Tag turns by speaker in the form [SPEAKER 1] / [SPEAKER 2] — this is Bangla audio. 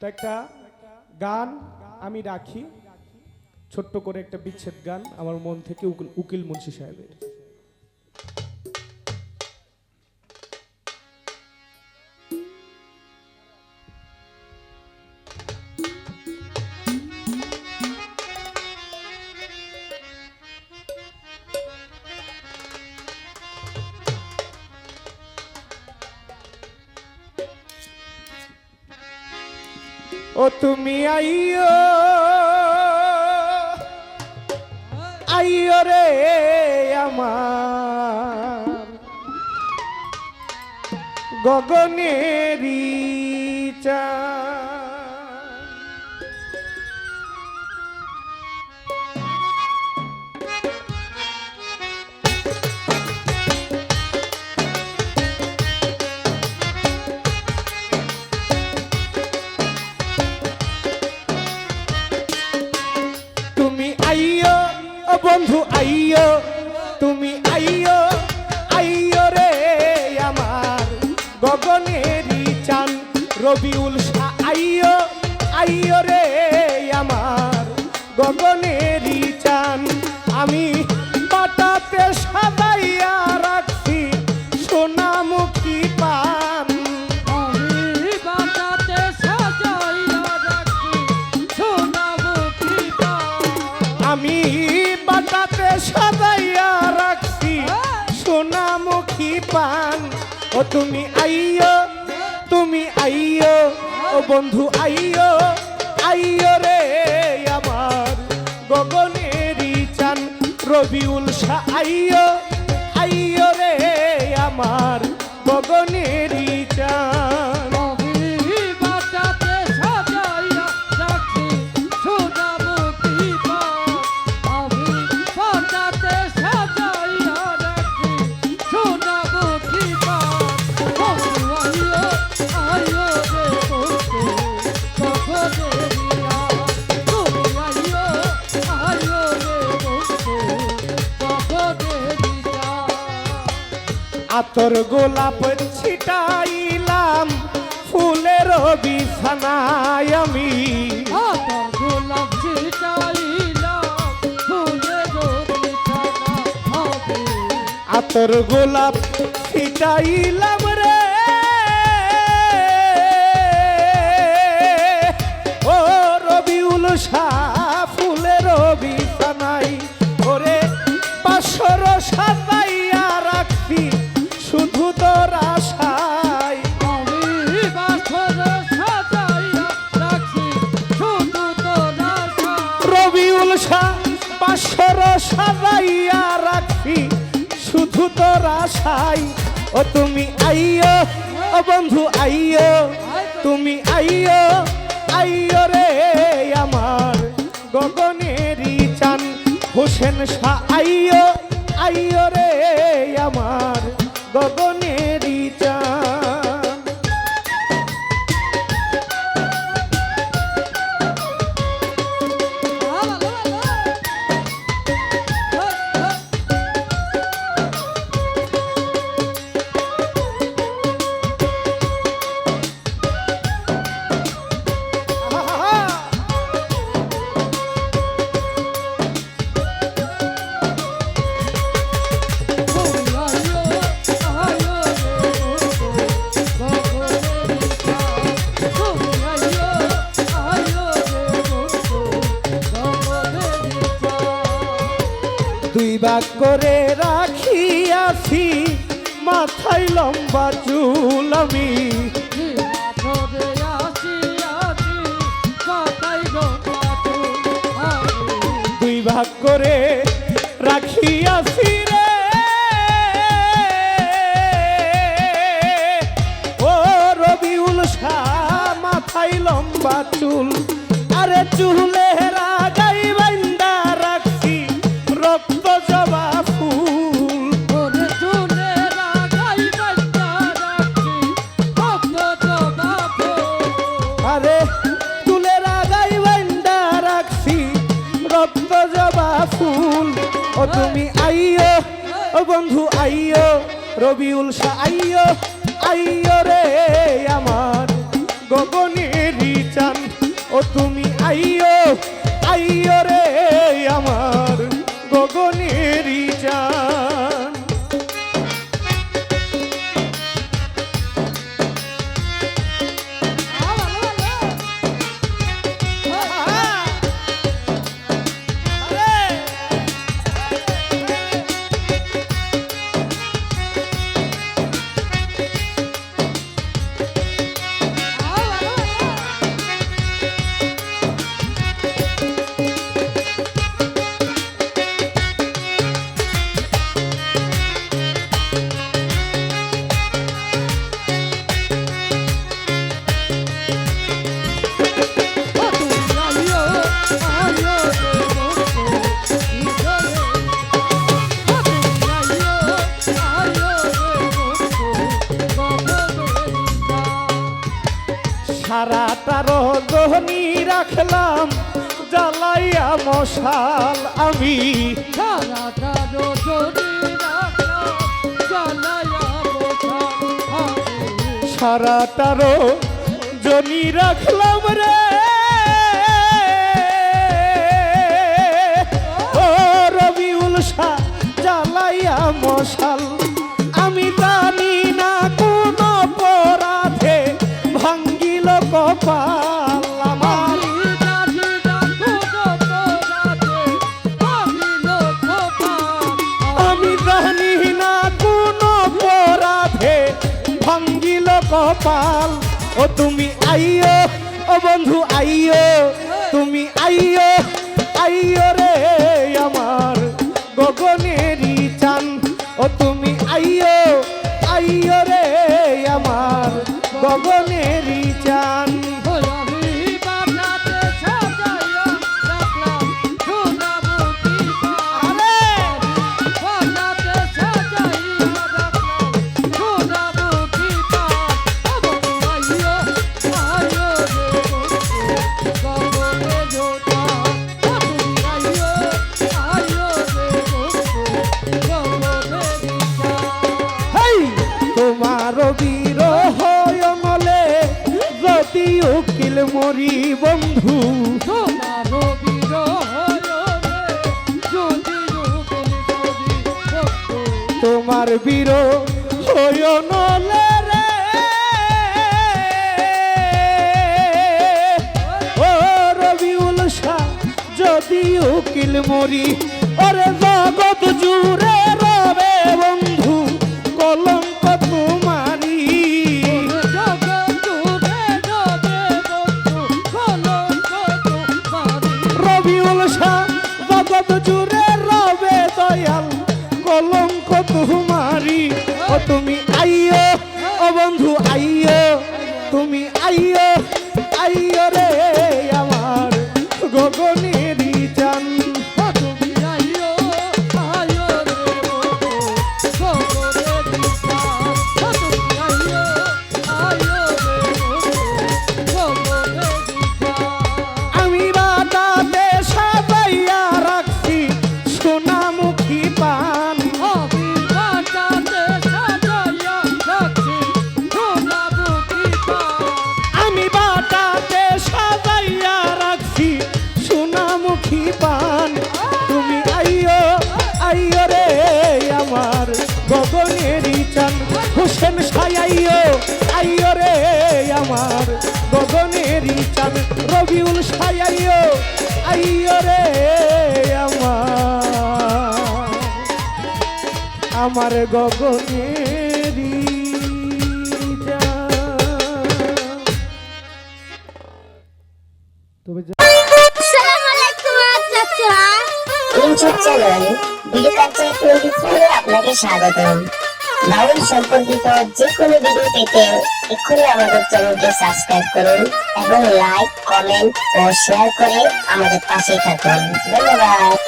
[SPEAKER 1] তো একটা গান আমি রাখি, ছোট্ট করে একটা বিচ্ছেদ গান আমার মন থেকে উকিল- মুন্সি সাহেবের। ও তুমি আইও আইও রে আমার গগনেরি চাঁদ। গগনেরই চান রবিউল শাহ আইয়ো আইয়ো রে আমার গগনেরই চান। আমি বাটাতে সাদাইয়া রাখছি সোনামুখী পান।
[SPEAKER 2] আমি বাটাতে সাজাইয়া রাখি সোনামুখী পান।
[SPEAKER 1] আমি বাটাতে সাদাইয়া রাখছি সোনামুখী পান। ও তুমি আইয়ো তুমি আইয়, ও বন্ধু আইয় আইয় রে আমার গগনেরই চান। রবিউল শাহ, আইয় আইয় রে আমার গগনেরই চান। আতর গোলাপ ছিটাইলাম ফুলের বিছানায় আমি
[SPEAKER 2] আতর গোলাপ ছিটাইলাম, ফুলের বিছানায়।
[SPEAKER 1] আতর গোলাপ ছিটাইলাম শাহ পাশর সাজাইয়া রাখছি শুধু তোর আশাই। ও তুমি আইয়ো, ও বন্ধু আইয়ো, তুমি আইয়ো আইয়ো রে আমার গগনেরই চান। হোসেন শাহ, আইয়ো আইয়ো রে আমার গগনেরই চান। ভাগ করে রাখিয়াছি মাথায় লম্বা চুল আমি। দুই ভাগ করে রাখিয়াছি রে। ও রবিউল শাহ মাথায় লম্বা চুল। আরে চুলে জবা ফুল। ও তুমি আইও ও বন্ধু আইও রবিউল শাহ আইও আইও রে আমার গগনের চান তুমি আইও আইও রে আমার গগনেরই জান রাখলাম জ্বালাইয়া মশাল আমি। সারাটা রজনী রাখলাম রে। ও রবিউল শাহ জ্বালাইয়া মশাল কপাল ও তুমি আইও ও বন্ধু আইও তুমি আইও আইও রে আমার গগনেরই চান, ও তুমি মরি বন্ধু? তোমার বিরহ নলে রে। শাহ যদি উকিল মরি ওরে জগৎ জুড়ে তোমারি ও তুমি গগনেরই চান রবিউল সাইয়াইও আইও রে আমার। আমার গগনেরই তবে
[SPEAKER 3] বিলুকাচ্ছে টোয়েন্টি ফোরে আপনাকে স্বাগতম। বাউল সম্পর্কিত যে কোনো ভিডিও পেতে এক্ষুনি আমাদের চ্যানেলকে সাবস্ক্রাইব করুন এবং লাইক কমেন্ট ও শেয়ার করে আমাদের পাশে থাকুন। ধন্যবাদ।